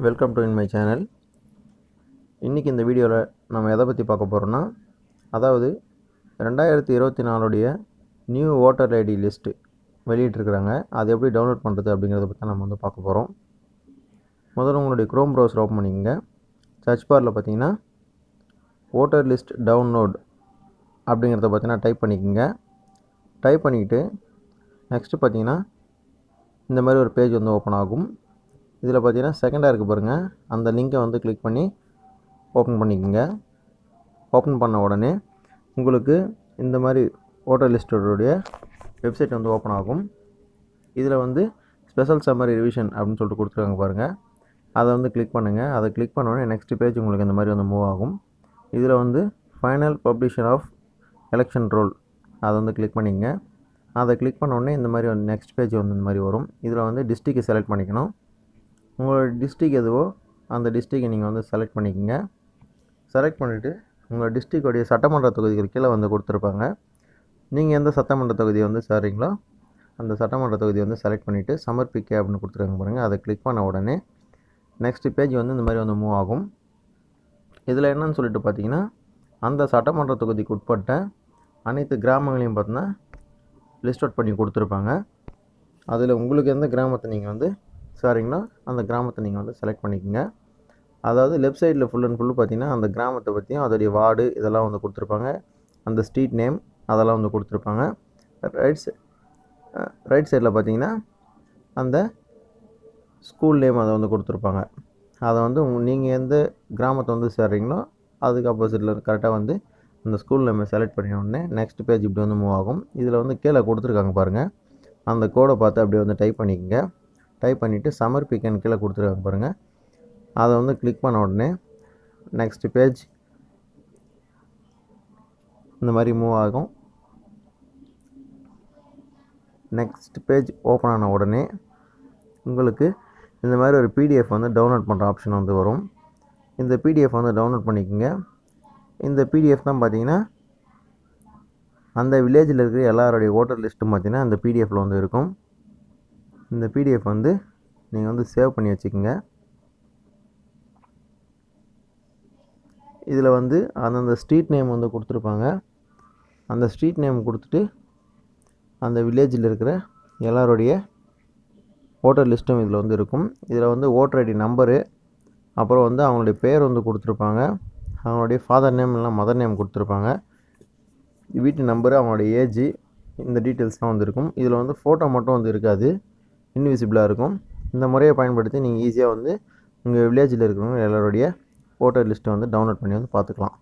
Welcome to in my channel இன்றைக்கி இந்த வீடியோவில் நம்ம எதை பற்றி பார்க்க போகிறோன்னா அதாவது ரெண்டாயிரத்தி இருபத்தி நாலுடைய நியூ ஓட்டர் ஐடி லிஸ்ட்டு வெளியிட்டிருக்கிறாங்க. அது எப்படி டவுன்லோட் பண்ணுறது அப்படிங்கிறத பற்றி நம்ம வந்து பார்க்க போகிறோம் முதல்ல உங்களுடைய க்ரோம் ப்ரௌசர் ஓப்பன் பண்ணிக்கோங்க. சர்ச் பாரில் பார்த்தீங்கன்னா ஓட்டர் லிஸ்ட் டவுன்லோட் அப்படிங்கிறத பார்த்தீங்கன்னா டைப் பண்ணிக்கோங்க. டைப் பண்ணிக்கிட்டு நெக்ஸ்ட்டு பார்த்தீங்கன்னா இந்த மாதிரி ஒரு பேஜ் வந்து ஓப்பன் ஆகும். இதில் பார்த்தீங்கன்னா செகண்டாக இருக்குது பாருங்கள் அந்த லிங்கை வந்து கிளிக் பண்ணி ஓப்பன் பண்ணிக்கோங்க. ஓப்பன் பண்ண உடனே உங்களுக்கு இந்த மாதிரி ஓட்டர் லிஸ்டோடைய வெப்சைட் வந்து ஓப்பன் ஆகும். இதில் வந்து ஸ்பெஷல் சம்மரி ரிவிஷன் அப்படின்னு சொல்லிட்டு கொடுத்துருக்காங்க பாருங்கள் அதை வந்து கிளிக் பண்ணுங்கள் அதை கிளிக் பண்ண உடனே நெக்ஸ்ட் பேஜ் உங்களுக்கு இந்த மாதிரி வந்து மூவ் ஆகும். இதில் வந்து final publisher of election roll அதை வந்து கிளிக் பண்ணிக்கங்க. அதை கிளிக் பண்ண உடனே இந்த மாதிரி வந்து நெக்ஸ்ட் பேஜ் வந்து இந்த மாதிரி வரும். இதில் வந்து டிஸ்ட்ரிக்டை செலக்ட் பண்ணிக்கணும். உங்களோட டிஸ்ட்ரிக் எதுவோ அந்த டிஸ்ட்ரிக்கை நீங்கள் வந்து செலக்ட் பண்ணிக்கோங்க. செலக்ட் பண்ணிவிட்டு உங்களோட டிஸ்ட்ரிக்டோடைய சட்டமன்ற தொகுதிகள் கீழே வந்து கொடுத்துருப்பாங்க. நீங்கள் எந்த சட்டமன்ற தொகுதியை வந்து சேர்றீங்களோ அந்த சட்டமன்ற தொகுதியை வந்து செலக்ட் பண்ணிவிட்டு சமர்ப்பிக்க அப்படின்னு கொடுத்துருக்காங்க பாருங்கள் அதை கிளிக் பண்ண உடனே நெக்ஸ்ட் பேஜ் வந்து இந்த மாதிரி வந்து மூவ் ஆகும். இதில் என்னன்னு சொல்லிட்டு பார்த்தீங்கன்னா அந்த சட்டமன்ற தொகுதிக்கு உட்பட்ட அனைத்து கிராமங்களையும் பார்த்தீங்கன்னா லிஸ்ட் அவுட் பண்ணி கொடுத்துருப்பாங்க. அதில் உங்களுக்கு எந்த கிராமத்தை நீங்கள் வந்து சாரிங்களா? அந்த கிராமத்தை நீங்கள் வந்து செலக்ட் பண்ணிக்கோங்க. அதாவது லெஃப்ட் சைடில் ஃபுல் அண்ட் ஃபுல்லு பார்த்தீங்கன்னா அந்த கிராமத்தை பற்றியும் அதோடைய வார்டு இதெல்லாம் வந்து கொடுத்துருப்பாங்க. அந்த ஸ்ட்ரீட் நேம் அதெல்லாம் வந்து கொடுத்துருப்பாங்க. ரைட் சை ரைட் சைடில் பார்த்தீங்கன்னா அந்த ஸ்கூல் நேம் அதை வந்து கொடுத்துருப்பாங்க. அதை வந்து நீங்கள் எந்த கிராமத்தை வந்து சேர்றீங்களோ அதுக்கு ஆப்போசிட்டில் கரெக்டாக வந்து அந்த ஸ்கூல் நேமை செலக்ட் பண்ணின உடனே நெக்ஸ்ட் பேஜ் இப்படி வந்து மூவ் ஆகும். இதில் வந்து கீழே கொடுத்துருக்காங்க பாருங்கள் அந்த கோடை பார்த்து அப்படியே வந்து டைப் பண்ணிக்கோங்க. டைப் பண்ணிவிட்டு சமர்ப்பிக்கன்னு கீழே கொடுத்துருக்காங்க பாருங்கள் அதை வந்து கிளிக் பண்ண உடனே நெக்ஸ்ட் பேஜ் இந்த மாதிரி மூவ் ஆகும். நெக்ஸ்ட் பேஜ் ஓப்பன் ஆன உடனே உங்களுக்கு இந்த மாதிரி ஒரு பிடிஎஃப் வந்து டவுன்லோட் பண்ணுற ஆப்ஷன் வந்து வரும். இந்த பிடிஎஃப் வந்து டவுன்லோட் பண்ணிக்கோங்க. இந்த பிடிஎஃப் தான் பார்த்தீங்கன்னா அந்த வில்லேஜில் இருக்கிற எல்லாருடைய ஓட்டர் லிஸ்ட்டும் பார்த்திங்கன்னா அந்த பிடிஎஃப்பில் வந்து இருக்கும். இந்த பிடிஎஃப் வந்து நீங்கள் வந்து சேவ் பண்ணி வச்சுக்கோங்க. இதில் வந்து அந்தந்த ஸ்ட்ரீட் நேம் வந்து கொடுத்துருப்பாங்க. அந்த ஸ்ட்ரீட் நேம் கொடுத்துட்டு அந்த வில்லேஜில் இருக்கிற எல்லாருடைய ஓட்டர் லிஸ்ட்டும் இதில் வந்து இருக்கும். இதில் வந்து ஓட்டர் ஐடி நம்பரு அப்புறம் வந்து அவங்களுடைய பேர் வந்து கொடுத்துருப்பாங்க. அவங்களுடைய ஃபாதர் நேம் இல்லை மதர் நேம் கொடுத்துருப்பாங்க. வீட்டு நம்பரு அவங்களுடைய ஏஜ் இந்த டீட்டெயில்ஸ்லாம் வந்து இருக்கும். இதில் வந்து ஃபோட்டோ மட்டும் வந்து இருக்காது. இன்விசிபிளாக இருக்கும். இந்த முறையை பயன்படுத்தி நீங்கள் ஈஸியாக வந்து உங்கள் வில்லேஜில் இருக்கிறவங்க எல்லாருடைய ஓட்டர் லிஸ்ட்டை வந்து டவுன்லோட் பண்ணி வந்து பார்த்துக்கலாம்.